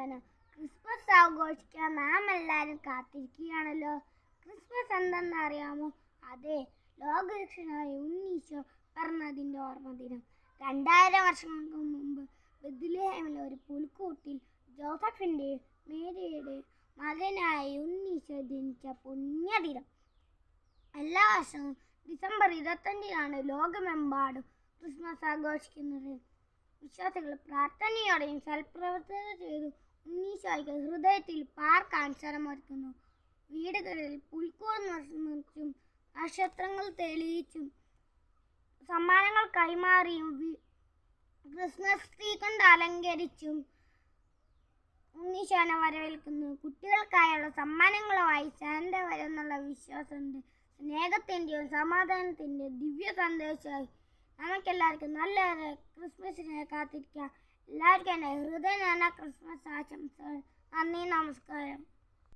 സമാധാനം ക്രിസ്മസ് ആഘോഷിക്കാൻ നാം എല്ലാവരും കാത്തിരിക്കുകയാണല്ലോ. ക്രിസ്മസ് എന്തെന്ന് അറിയാമോ അതെ ലോകരക്ഷനായ ഉണ്ണീശോ പറഞ്ഞതിന്റെ ഓർമ്മ ദിനം രണ്ടായിരം വർഷങ്ങൾക്ക് മുമ്പ് ബദ്ലേഹമിലെ ഒരു പുൽക്കൂട്ടിൽ ജോസഫിന്റെ മേരിയുടെയും മകനായ ഉണ്ണീശോ ജനിച്ച പുണ്യദിനം. എല്ലാ വർഷവും ഡിസംബർ ഇരുപത്തഞ്ചിനാണ് ലോകമെമ്പാടും ക്രിസ്മസ് ആഘോഷിക്കുന്നത്. വിശ്വാസികൾ പ്രാർത്ഥനയോടെയും സൽപ്രവർത്തനം ചെയ്തു ഉണ്ണീശോയ്ക്ക് ഹൃദയത്തിൽ പാർക്ക് ശ്രമമൊരുക്കുന്നു വീടുകളിൽ പുൽക്കൂർ നിർമ്മിച്ചും നക്ഷത്രങ്ങൾ തെളിയിച്ചും സമ്മാനങ്ങൾ കൈമാറിയും ക്രിസ്മസ് ട്രീ കൊണ്ട് അലങ്കരിച്ചും ഉണ്ണീശോനെ വരവേൽക്കുന്നു. കുട്ടികൾക്കായുള്ള സമ്മാനങ്ങളുമായി സാന്റ വരുന്നുള്ള വിശ്വാസമുണ്ട്. സ്നേഹത്തിന്റെയും സമാധാനത്തിന്റെയും ദിവ്യ സന്ദേശമായി നമുക്കെല്ലാവർക്കും നല്ലൊരു ക്രിസ്മസിനെ കാത്തിരിക്കാം. എല്ലാവർക്കും എന്റെ ഹൃദയ ക്രിസ്മസ് ആശംസകൾ. നന്ദി നമസ്കാരം.